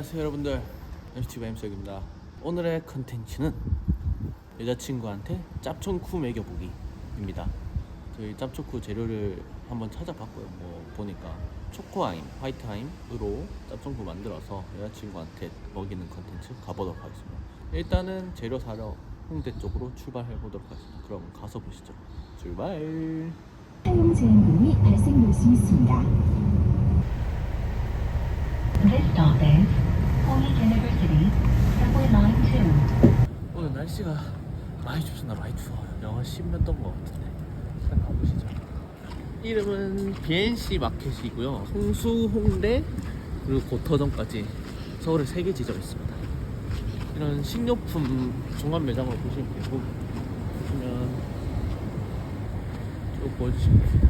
안녕하세요 여러분들. MCTV 엠석입니다. 오늘의 컨텐츠는 여자친구한테 짭청쿠 먹여보기 입니다. 저희 짭초쿠 재료를 한번 찾아봤고요. 뭐 보니까 초코아임, 화이트아임으로 짭청쿠 만들어서 여자친구한테 먹이는 컨텐츠 가보도록 하겠습니다. 일단은 재료 사러 홍대 쪽으로 출발해 보도록 하겠습니다. 그럼 가서 보시죠. 출발! 사용 제한금이 발생될 수 있습니다. This stop is 오늘 날씨가 많이 춥습니다. 많이 추워요. 영하 10몇 도인 것 같은데. 잠깐 가보시죠. 이름은 BNC 마켓이고요. 홍수, 홍대, 그리고 고터점까지 서울에 3개 지점 있습니다. 이런 식료품 종합 매장을 보시면 되고, 보시면 쭉 보여주시면 됩니다.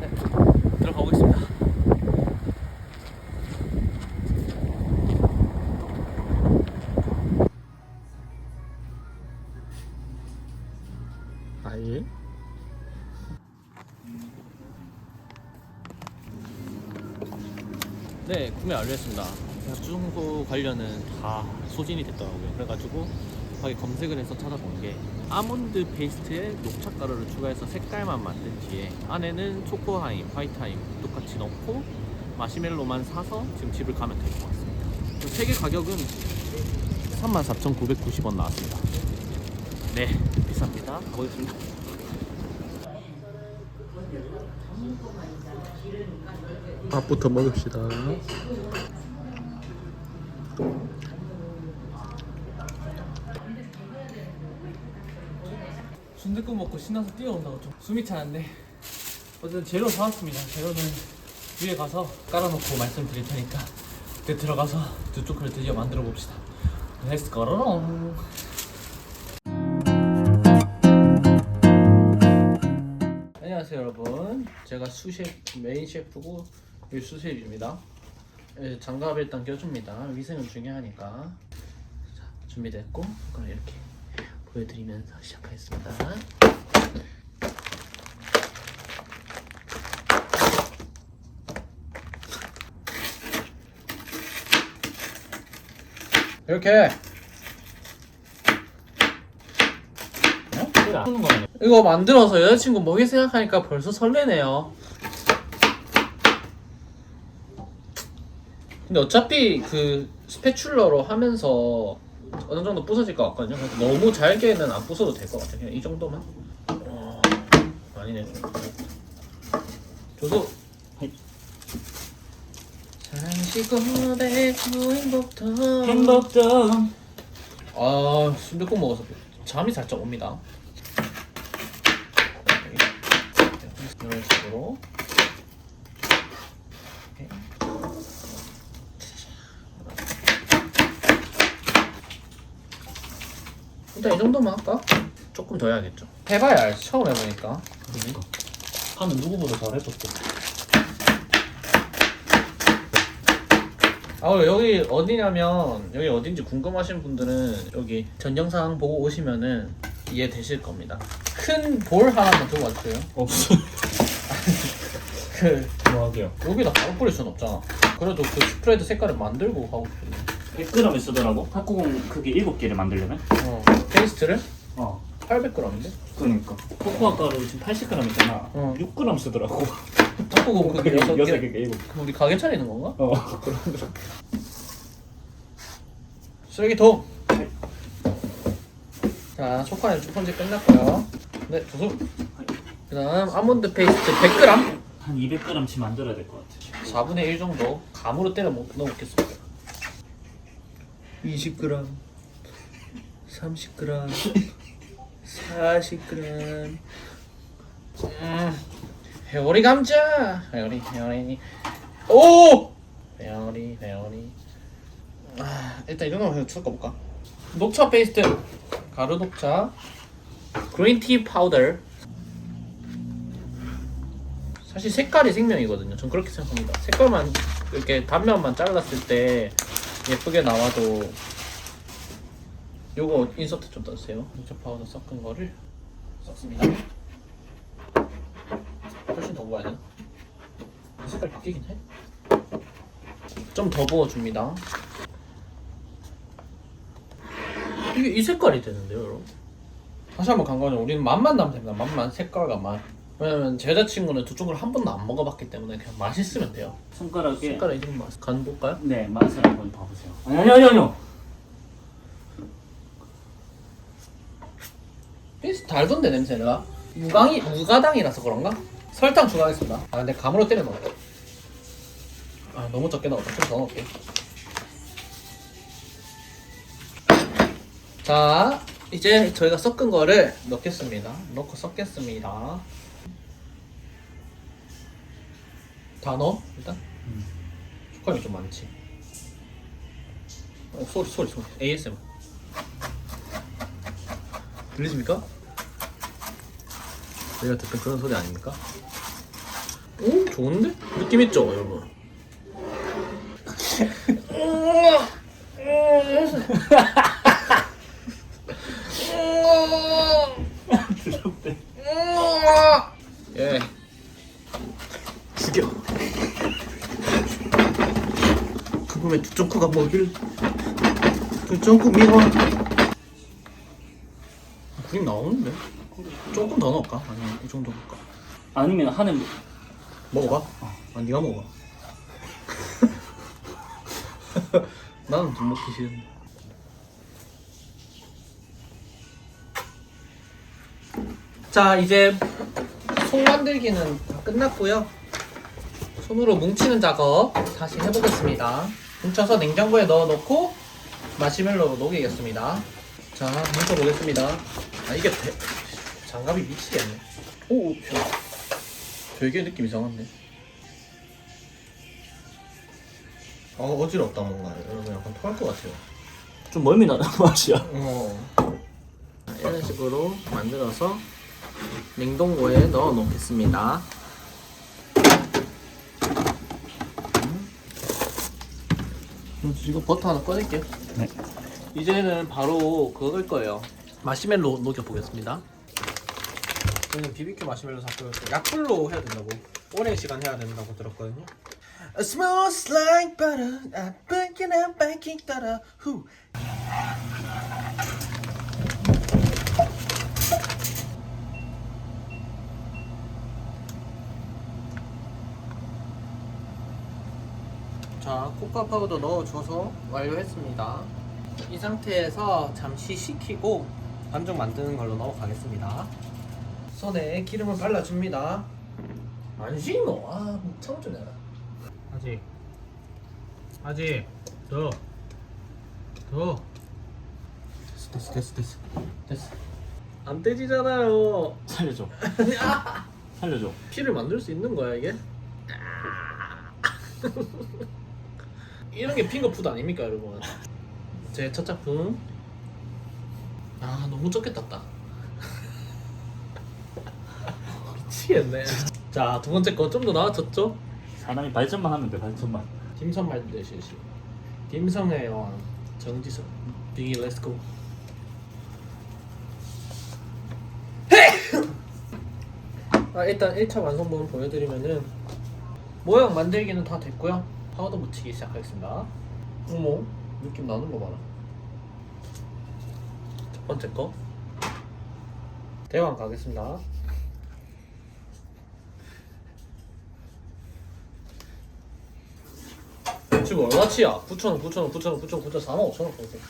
네, 들어가 보겠습니다. 네, 구매 완료했습니다. 중고 관련은 다 소진이 됐더라고요. 그래가지고 거기 검색을 해서 찾아본 게 아몬드 페이스트에 녹차 가루를 추가해서 색깔만 만든 뒤에 안에는 초코하임, 화이트하임 똑같이 넣고 마시멜로만 사서 지금 집을 가면 될 것 같습니다. 세개 가격은 34,990원 나왔습니다. 네, 비쌉니다. 가보겠습니다. 밥부터 먹읍시다. 순댓국 먹고 신나서 뛰어온다고 좀 숨이 차는데 어쨌든 재료 사왔습니다. 재료는 위에 가서 깔아놓고 말씀드릴 테니까 그때 들어가서 두쪽을 드디어 만들어 봅시다. 렛츠 고롱 안녕하세요 여러분 제가 수셰프 메인 셰프고 여기 수셰프입니다. 예, 장갑 일단 껴줍니다. 위생은 중요하니까. 자, 준비됐고 그럼 이렇게 보여드리면서 시작하겠습니다. 이렇게 이거 만들어서 여자친구 먹이 생각하니까 벌써 설레네요. 근데 어차피 그 스패출러로 하면서 어느 정도 부서질 것 같거든요. 그래서 너무 잘게는 안 부숴도 될 것 같아요. 그냥 이 정도만. 어, 아니네. 저도 잠시 고백구 행복도 행복도 아 순댓국 먹어서 잠이 살짝 옵니다. 이런 식으로 이렇게. 일단 이 정도만 할까? 조금 더 해야겠죠. 해봐야 알지. 처음 해보니까. 그러니까 하면 누구보다 잘해줬어 아 그리고 여기 어디냐면 여기 어딘지 궁금하신 분들은 여기 전 영상 보고 오시면은 이해 되실 겁니다. 큰 볼 하나만 들고 와주세요. 없어 그 뭐하게요 여기다 바로 뿌릴 순 없잖아. 그래도 그 스프레드 색깔을 만들고 하고 싶은데. 100g을 쓰더라고 탁구공 크기 7개를 만들려면 어. 페이스트를 어 800g인데? 그러니까 코코아 가루 지금 80g 있잖아 어. 6g 쓰더라고 탁구공 그게 여섯 개. 6개 7개 그럼 우리 가게 차리는 건가? 어 쓰레기통. 자, 초코는 첫 번째 끝났고요. 네, 조수. 그 다음 아몬드 페이스트 100g. 한 200g치 만들어야 될 것 같아 4분의 1 정도 감으로 때려 먹, 넣어 먹겠습니다. 20g, 30g, 40g. 음, 회오리 감자. 회오리, 회오리. 오! 회오리, 회오리. 아, 일단 이런 거 그냥 섞어 볼까? 녹차 페이스트, 가루 녹차, 그린티 파우더. 사실 색깔이 생명이거든요. 전 그렇게 생각합니다. 색깔만 이렇게 단면만 잘랐을 때 예쁘게 나와도 요거 인서트 좀 떠주세요. 녹차 파우더 섞은 거를 썼습니다. 훨씬 더 구워야 되나? 색깔 바뀌긴 해. 좀 더 부어줍니다. 이게 이 색깔이 되는데요, 여러분? 다시 한번 간과하면 우리는 맛만 나면 됩니다. 맛만, 색깔과 맛. 왜냐면 제 여자친구는 두 쪽을 한 번도 안 먹어봤기 때문에 그냥 맛있으면 돼요. 손가락에 색깔 이름 맛. 간 볼까요? 네 맛을 한번 봐보세요. 아니 아니 아니 아니요. 비슷 달던데 냄새가. 무강이 무가당이라서 그런가? 설탕 추가하겠습니다. 아 근데 감으로 때려 넣을게. 아 너무 적게 넣었다. 좀더 넣을게. 자 이제 저희가 섞은 거를 넣겠습니다. 넣고 섞겠습니다. 다 넣어 일단. 숟가락이 좀 많지. 어, 소리 소리 소리. ASMR. 들리십니까? 내가 듣던 그런 소리 아닙니까? 오 좋은데? 느낌 있죠 여러분? 예 죽여 그금의 뭐길 두쫑쿠 미워 그림 나오는데? 조금 더 넣을까? 아니면 이 정도 넣을까? 아니면 하는 먹어봐. 아, 네가 먹어. 나는 좀 먹기 싫은데. 자, 이제 속 만들기는 다 끝났고요. 손으로 뭉치는 작업 다시 해보겠습니다. 뭉쳐서 냉장고에 넣어 놓고 마시멜로 녹이겠습니다. 자, 뭉쳐 보겠습니다. 아, 이게 배... 장갑이 미치겠네. 오, 되게 느낌 이상한데. 아 어지럽다 뭔가 여러분 약간 토할 것 같아요. 좀 멀미 나는 맛이야. 어. 이런 식으로 만들어서 냉동고에 넣어 놓겠습니다. 음, 지금 버터 하나 꺼낼게요. 네. 이제는 바로 그걸 거예요. 마시멜로 녹여 보겠습니다. 저는 BBQ 마시멜로 샀고요. 약불로 해야 된다고. 오랜 시간 해야 된다고 들었거든요. Smells like butter. I'm baking and baking butter. Who? 자, 코코아 파우더 넣어줘서 완료했습니다. 이 상태에서 잠시 식히고 반죽 만드는 걸로 넘어가겠습니다. 손에 기름을 발라줍니다. 안 식노? 아, 참주네. 아직. 아직. 더. 더. 됐어, 됐어, 됐어, 됐어. 됐어. 안 떼지잖아요. 살려줘. 살려줘. 피를 만들 수 있는 거야 이게? 이런 게 핑거푸드 아닙니까 여러분? 제 첫 작품. 아 너무 적게 땄다. 미치겠네. 자 두 번째 거 좀 더 나아졌죠? 사람이 발전만 하면 돼 발전만. 딤섬 만드실 시. 딤섬의 여왕 정지석. 빙이 렛츠고 아, 일단 1차 완성본 보여드리면은 모양 만들기는 다 됐고요 파우더 묻히기 시작하겠습니다 어머 느낌 나는 거 봐라 첫 번째 거 대왕 가겠습니다 지금 얼마치야? 9,000원, 9,000원, 9,000원, 9,000원, 9,000원, 4만 5천원 보세요.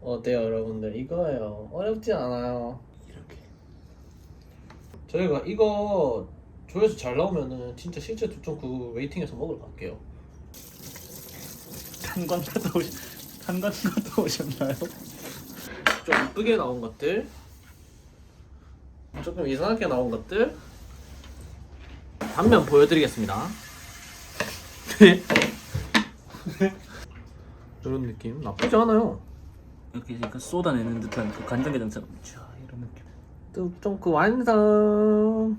어때요, 여러분들? 이거예요. 어렵지 않아요. 이렇게. 저희가 이거 조회수 잘 나오면은 진짜 실제 두쪽 그 웨이팅에서 먹으러 갈게요. 탄광 갔다 오셨 탄광 갔다 오셨나요? 좀 이쁘게 나온 것들, 조금 이상하게 나온 것들, 단면 보여드리겠습니다. 이런 느낌 나쁘지 않아요. 이렇게 약간 쏟아내는 듯한 그 간장게장처럼 쫙 이런 느낌. 뚝종크 완성.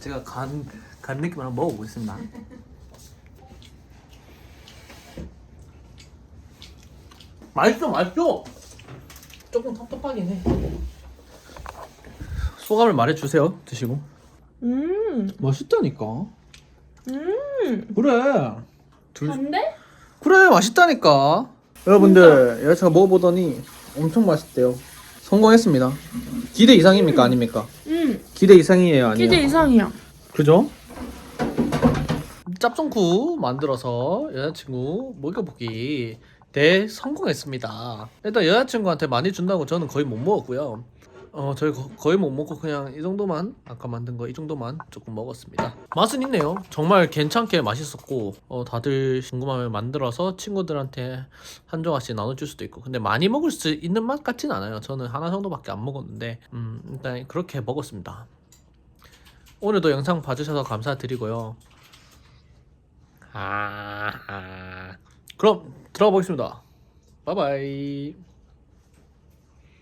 제가 간, 간 느낌을 한번 먹어보겠습니다. 맛있어, 맛있어. 조금 텁텁하긴 해. 소감을 말해주세요. 드시고. 음, 맛있다니까. 음, 그래. 둘 안돼? 그래 맛있다니까 여러분들 여자친구가 먹어보더니 엄청 맛있대요 성공했습니다 기대 이상입니까 아닙니까? 응 기대 이상이에요 아니에요? 기대 이상이야 그죠? 짭송쿠 만들어서 여자친구 먹여보기 대 성공했습니다. 일단 여자친구한테 많이 준다고 저는 거의 못 먹었고요. 어 저희 거, 거의 못 먹고 그냥 이 정도만 아까 만든 거 이 정도만 조금 먹었습니다. 맛은 있네요. 정말 괜찮게 맛있었고 어 다들 궁금하면 만들어서 친구들한테 한 조각씩 나눠줄 수도 있고 근데 많이 먹을 수 있는 맛 같진 않아요. 저는 하나 정도밖에 안 먹었는데 음 일단 그렇게 먹었습니다. 오늘도 영상 봐주셔서 감사드리고요. 아, 아. 그럼 들어가 보겠습니다. 바이바이.